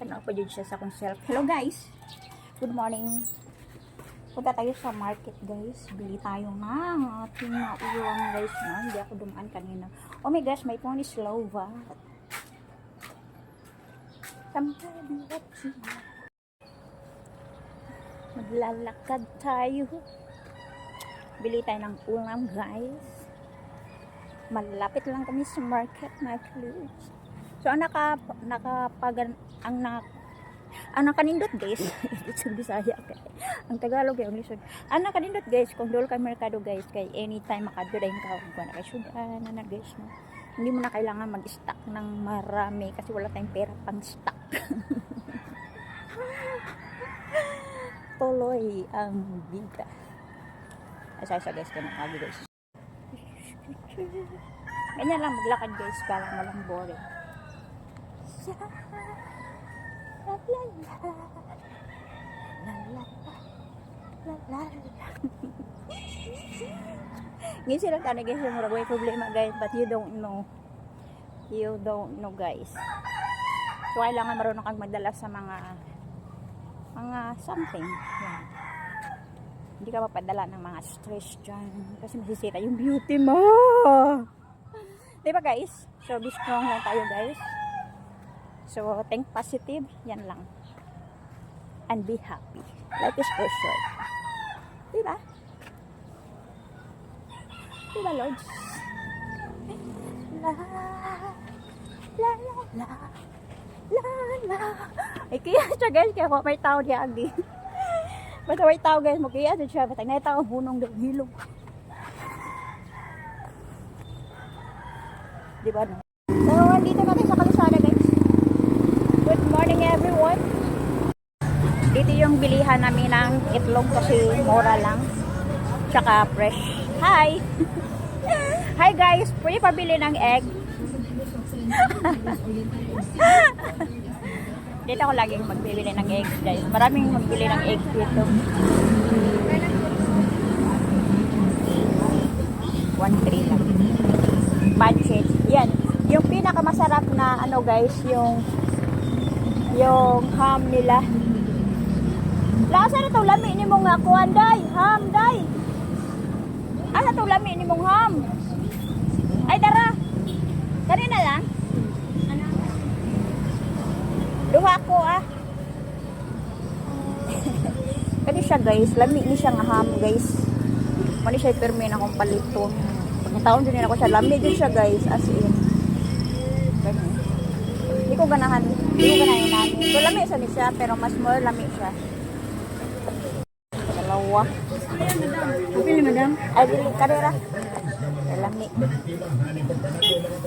Tanaw pa dyan siya sa akong self. Hello guys! Good morning! Punta tayo sa market guys. Bili tayo ng ating nauwang guys. No? Hindi ako dumaan kanina. Oh my gosh, my phone is low ba? Maglalakad tayo. Bili tayo ng ulam guys. Malapit lang kami sa market mga clothes. So ang naka nakapagan ang na ang nakanindot guys, it's Bisaya kay. Ang Tagalog kay English. Ang nakanindot guys, kung dol kay merkado guys, kay anytime makadulain ka kung na kay sudan na guys no. Hindi mo na kailangan mag-stock ng marami kasi wala tayong pera pang stock. Tuloy ang vida. Asa sa guys ka na guys. Ganyan lang maglakad guys para walang boring. La Ngayon sila tanong guys yung may problema guys but you don't know. You don't know guys. So kailangan marunong kang magdala sa mga mga something. Yan. Hindi ka mapadala ng mga stress dyan kasi masisira yung beauty mo. Di ba guys? So be strong lang tayo guys so think positive yan lang and be happy life is for short di ba di ba Lords la la la la la la ay kaya siya guys kaya ko may tao diya agi Basta may tao guys, magkaya din siya. Basta na tao bunong hilong. Di ba no? So, andito sa kalisada guys. Good morning everyone. Dito yung bilihan namin ng itlog kasi mura lang. Tsaka fresh. Hi! Hi guys! Pwede pabili ng egg. Dito ako laging magbibili ng eggs guys. Maraming magbili ng eggs dito. 1.3 lang. Budget. Yan. Yung pinakamasarap na ano guys, yung yung ham nila. Lasa na lami ni mong kuan day, ham day. Asa to lami ni mong ham? Ay tara. Kanina lang. Duha ko ah. Kani siya guys, lami ni siya nga ham guys. Mani siya pirmi na kong palito. Pagkataon din ako siya, lami din siya guys, as in. Ganyan. Hindi ko ganahan, hindi ko ganahin namin. So lami siya ni siya, pero mas more lami siya. Dalawa. Pili madam. Ay, dili, karera. Lami.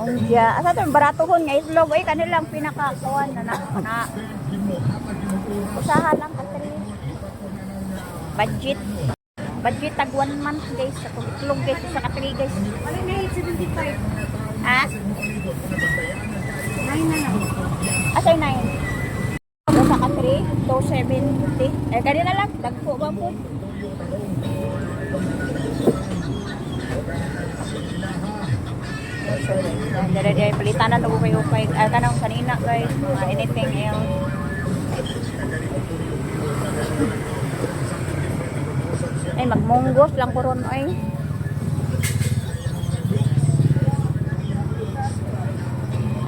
Ungya. Asa ito, baratuhon nga itlog. Ay, kanilang pinakakuan na na. na. Usaha lang ka Budget. Budget tag one month guys. Sa itlog guys. Sa katri guys. Ano na 875? Ha? 9 na lang. Na yun. Ako sa katri. 270. Eh, kanina lang. Dagpo ba po? Palitan na kayo kay ah, kanang kanina guys, mga anything else. Ay magmunggos lang ko ron ay.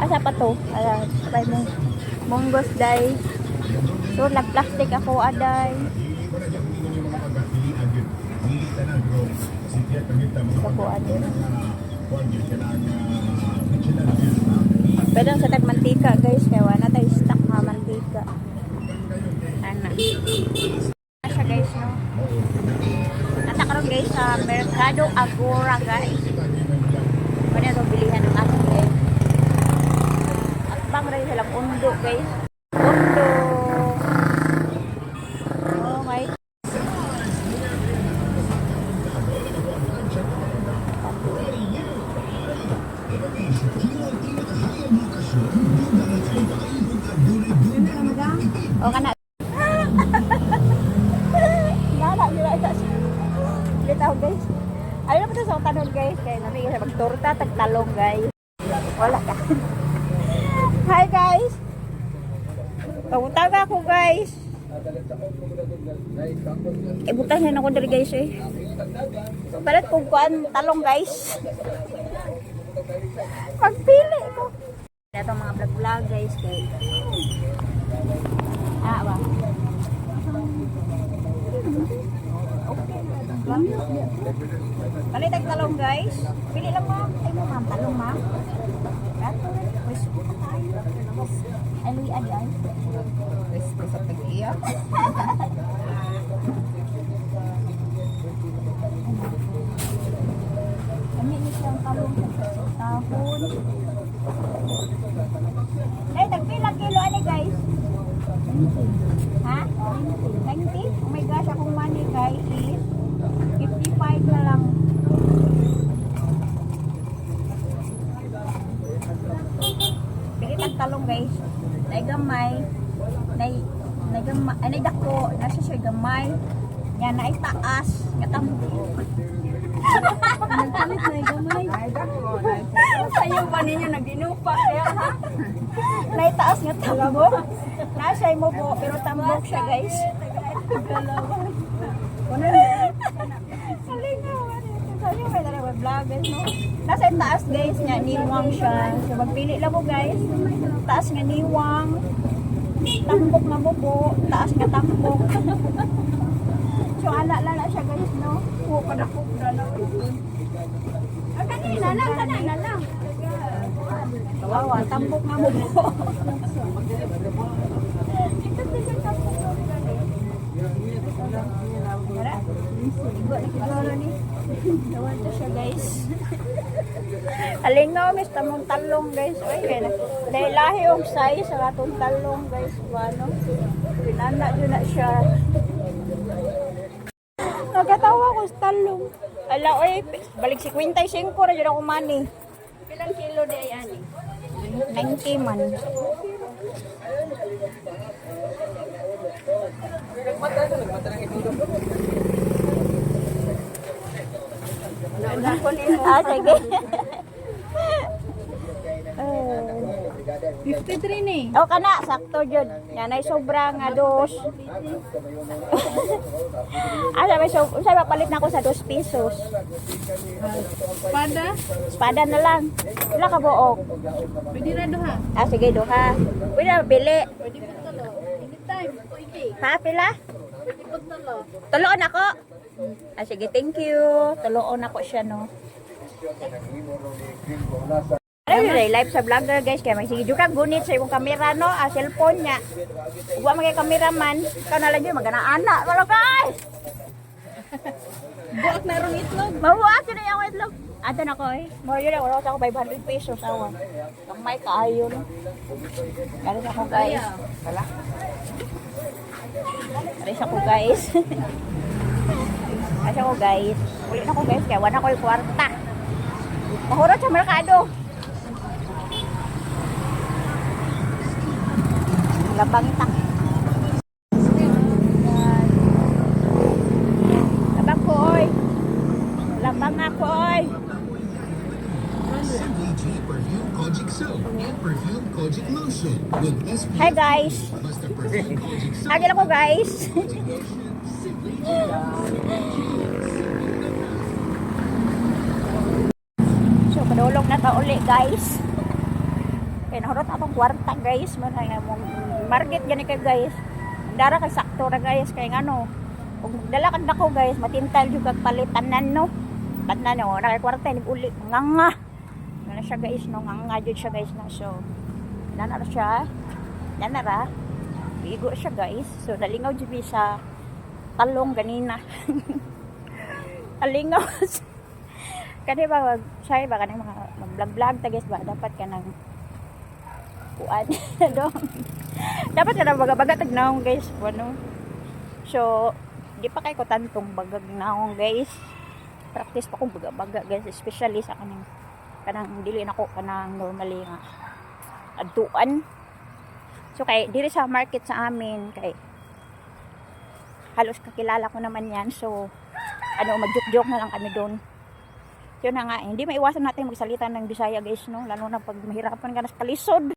Asa pa to? Ala, sabay mo. Munggos day. So nagplastic ako aday. Ako aday. Pwede sa tagmantika guys, kaya wala tayo stock nga mantika. Ana. Ano siya guys, no? Nata karon guys sa Mercado Agora guys. Pwede ito bilihan ng ating guys. At bang rin silang undo guys. O kana. Nala nila isa. Bitaw guys. Na po sa tanon guys. Kaya namin kasi magtorta tagtalong guys. Wala ka. Hi guys. Pagutaga ako guys. Ibutas na ako dali guys eh. Palit kong kuan talong guys. Magpili ko. Ito mga vlog vlog guys kay. Ah, ba? Palit ang talong guys. Pili lang ma'am. Ay mo ma'am, talong ma'am. Rato, pwesto pa tayo. Ay, luy, ay, ay. Pwesto sa pag-iya. Kami ni siyang talong sa tahon. Ay, tagpilang kilo ani guys? Ha? 90? Oh my gosh, akong money guys is 55 na lang. Pilit ang talong guys. Nay gamay. Nay nay gamay, ay nay dako, nasa siya gamay. Yan na itaas, nga tambo. Nagpalit na gamay. Sa'yo ba ninyo naginupa? Kaya ha? Naitaas nga tambok. Nasa'y mo po, pero tambok siya guys. Kalingaw. Sa'yo may dalawa vloggers no? Nasa taas guys nga, niwang siya. So magpili lang mo guys. Taas nga niwang. Tambok nga po. Taas nga tambok. so ala-lala siya guys no? Oo, padakok na lang. Ah, kanina lang, kanina lang. Kawawa, tambok nga mo Igo na siguro ni. Dawan to siya guys. Alingaw, mis tamong talong guys. Uy, kaya na. Dahil lahi yung size sa atong talong guys. Ano? Pinana dyan na siya. Nagkatawa ko sa talong. Ala, oy, balik si Quintay 5 na dyan ako money. Ilang kilo di ay ani? 90 man. Ah, sige. Eh, 53 ni. oh, kana, sakto jud. Yan ay sobra nga dos. ah, sabi, so, sabi, palit na ako sa dos pesos. Pada, Espada na lang. Wala ka buok. pwede na duha. Ah, sige, duha. Pwede na, bili. Pwede po talo. Anytime, pwede. Ha, pila? Pwede po talo. Tuloon ako. Ah, sige, thank you. Tuloon ako siya, no. Ano yun, live sa vlogger guys, kaya may sige juga gunit sa imong kamera no, ah, cellphone niya. Huwag magay cameraman, ikaw na lang yun, magana-ana, wala guys! Buak na rong itlog. Mabuhat yun na yung itlog. Ado na ko eh. More yun, wala ako 500 pesos awan. Ang may kaayo no. Galit ako guys. Wala. Galit ako guys. Galit ako guys. Ulit na ko guys, kaya wala ko yung kwarta. Mahurot sa merkado. Labang itak. Labang ko oy. Labang ako oy. Hi guys. Agil ako guys. So, padulog na ta uli guys. Kaya nahurot atong kwarta guys. Market gani kay guys. Dara kay sakto ra guys kay ngano. Kung dala kag nako guys, matintal jud kag palitanan no. Bat na no, na kay kwarta ni uli nganga. Ano siya guys no, nganga jud siya guys no. So, nana ra siya. Nana ra. Bigo siya guys. So, nalingaw jud sa talong ganina. Alingaw. Kani ba wag say ba kanang mga mag-vlog ta guys ba dapat ka nang kuan dong. dapat ka nang baga-baga tag naong guys ano. So, di pa kay ko tantong bagag naong guys. Practice pa kong baga-baga guys, especially sa kanang kanang dili nako kanang normally nga adtuan. So kay diri sa market sa amin kay halos kakilala ko naman yan. So ano magjoke-joke na lang kami doon. Yun na nga, eh, hindi maiwasan natin magsalita ng Bisaya guys, no? Lalo na pag mahirapan ka na sa palisod.